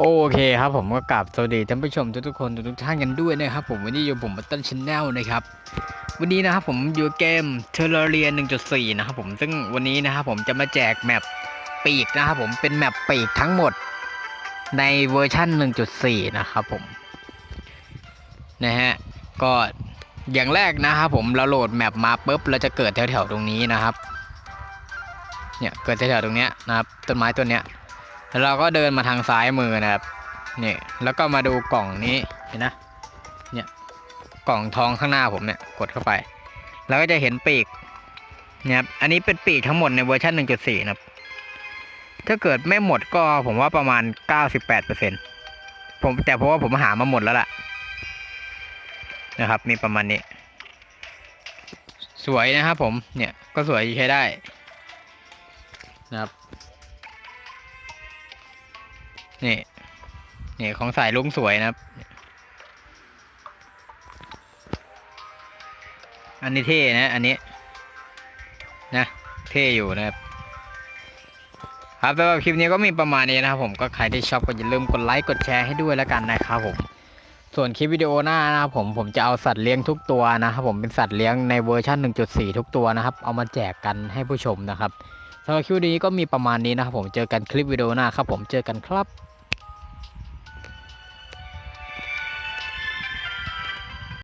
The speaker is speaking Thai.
โอเคครับผมก็กลับสวัสดีท่านผู้ชมทุกๆคนทุกท่านกันด้วยนะครับผมวันนี้อยู่ผมบัตเติ้ลชแนลนะครับวันนี้นะครับผมอยู่เกมเทเลเรีย1.4 นะครับผมซึ่งวันนี้นะครับผมจะมาแจกแมปปีกนะครับผมเป็นแมปปีกทั้งหมดในเวอร์ชัน1.4 นะครับผมนะฮะก็อย่างแรกนะครับผมเราโหลดแมปมาปุ๊บเราจะเกิดแถวๆตรงนี้นะครับเนี่ยเกิดแถวๆตรงเนี้ยนะครับต้นไม้ต้นเนี้ย แล้วเราก็เดินมาทางซ้ายมือนะครับนี่แล้วก็มาดูกล่องนี้เห็นนะเนี่ยกล่องทองข้างหน้าผมเนี่ยกดเข้าไป แล้วก็จะเห็นปีกนี่ยครับอันนี้เป็นปีกทั้งหมดในเวอร์ชัน1.4นะครับถ้าเกิดไม่หมดก็ผมว่าประมาณ 98%ผมแต่เพราะว่าผมหามาหมดแล้วล่ะนะครับ มีประมาณนี้ สวยนะครับผมเนี่ยก็สวยใช้ได้นะครับ นี่นี่ของสายลุงสวยนะครับ อันนี้เท่นะ อันนี้ นะ เท่อยู่นะครับครับสำหรับคลิปนี้ก็มีประมาณนี้นะครับผมก็ใครที่ชอบก็อย่าลืมกดไลค์กดแชร์ให้ด้วยแล้วกันนะครับผม ส่วนคลิปวิดีโอหน้านะครับผมผมจะเอาสัตว์เลี้ยงทุกตัวนะครับผมเป็นสัตว์เลี้ยงในเวอร์ชัน1.4 ทุกตัวนะครับ เอามาแจกกันให้ผู้ชมนะครับสำหรับคลิปนี้ก็มีประมาณนี้นะครับผมเจอกันคลิปวิดีโอหน้าครับผมเจอกันครับ